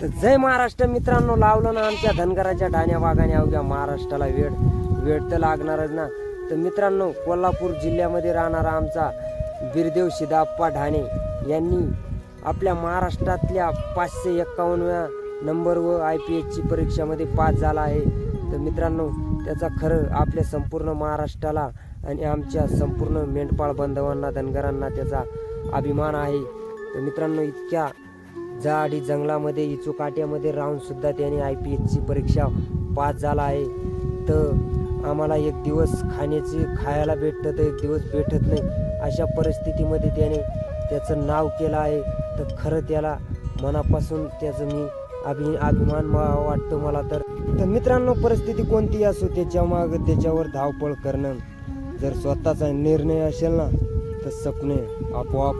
तर जय महाराष्ट्र मित्रांनो लावलं ना आमच्या धनगराच्या डाण्या वाघाने अवघ्या महाराष्ट्राला वेळ वेळ तर लागणारच ना. तर मित्रांनो कोल्हापूर जिल्ह्यामध्ये राहणारा आमचा बिरदेव शिदाप्पा ढाणे यांनी आपल्या महाराष्ट्रातल्या पाचशे एक्कावन्नव्या नंबर व आय पी एचची परीक्षामध्ये पास झाला आहे. तर मित्रांनो त्याचा खरं आपल्या संपूर्ण महाराष्ट्राला आणि आमच्या संपूर्ण मेंढपाळ बांधवांना धनगरांना त्याचा अभिमान आहे. तर मित्रांनो इतक्या झाडी जंगलामध्ये इचुकाट्यामध्ये राहून सुद्धा त्याने आय पी एसची परीक्षा पास झाला आहे. तर आम्हाला एक दिवस खाण्याचे खायला भेटतं तर एक दिवस भेटत नाही. अशा परिस्थितीमध्ये त्याने त्याचं नाव केलं आहे. तर खरं त्याला मनापासून त्याचं मी अभि अभिमान मा- वाटतो मला. तर तर मित्रांनो परिस्थिती कोणतीही असो त्याच्या माग त्याच्यावर धावपळ करणं जर स्वतःचा निर्णय असेल ना तर सपने आपोआप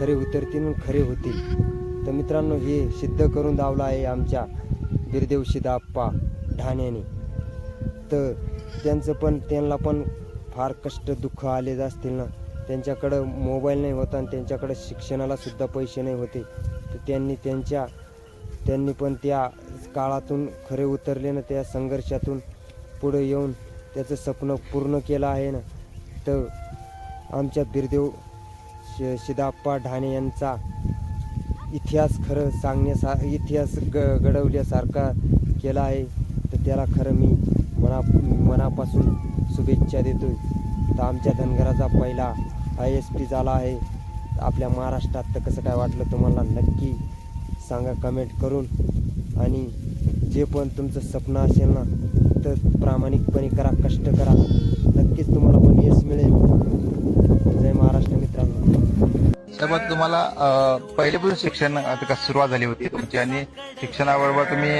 खरे उतरतील खरे होतील. तर मित्रांनो हे सिद्ध करून दावलं आहे आमच्या बिरदेव शिदाप्पा ढाण्याने तर त्यांचं पण त्यांना पण फार कष्ट दुःख आलेच असतील ना. त्यांच्याकडं मोबाईल नाही होता आणि त्यांच्याकडं शिक्षणालासुद्धा पैसे नाही होते. तर त्यांनी त्यांच्या त्यांनी पण त्या काळातून खरे उतरले ना त्या संघर्षातून पुढे येऊन त्याचं स्वप्न पूर्ण केलं आहे ना. तर आमच्या बिरदेव शि शिदाप्पा ढाणे यांचा इतिहास खरं सांगण्यासा इतिहास ग घडवल्यासारखा केला आहे. तर त्याला खरं मी मना मनापासून शुभेच्छा देतो तर आमच्या धनगराचा पहिला आय एस पी झाला आहे. आपल्या महाराष्ट्रात तर कसं काय वाटलं तुम्हाला नक्की सांगा कमेंट करून. आणि जे पण तुमचं स्वप्न असेल ना तर प्रामाणिकपणे करा कष्ट करा. नक्कीच तुम्हाला पण यश मिळेल जय महाराष्ट्र त्यामुळे तुम्हाला पहिल्यापासून पहिलेपासून शिक्षण सुरुवात झाली होती तुमची आणि शिक्षणाबरोबर तुम्ही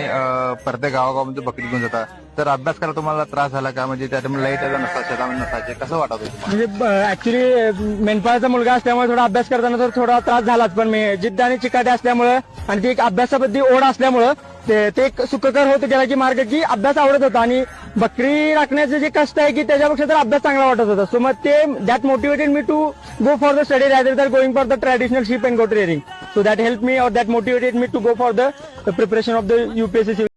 प्रत्येक गावागावामध्ये बकरी घेऊन जाता. तर अभ्यास करायला तुम्हाला त्रास झाला का? म्हणजे त्याच्यामुळे लाइट नसा शेतामध्ये नसायचे कसं वाटत होतं म्हणजे ऍक्च्युली मेंढपाळाचा मुलगा असल्यामुळे थोडा अभ्यास करताना तर थोडा त्रास झालाच पण मी जिद्द आणि चिकाटी असल्यामुळं आणि ती एक अभ्यासाबद्दल ओढ असल्यामुळं ते ते एक सुखकर होत गेला की मार्ग की अभ्यास आवडत होता. आणि बकरी राखण्याचे जे कष्ट आहे की त्याच्यापेक्षा तर अभ्यास चांगला वाटत होता. सो मग ते that motivated me to go for the study rather than going for the traditional ship and go training so that help me और that motivated me to go for the preparation of the UPSC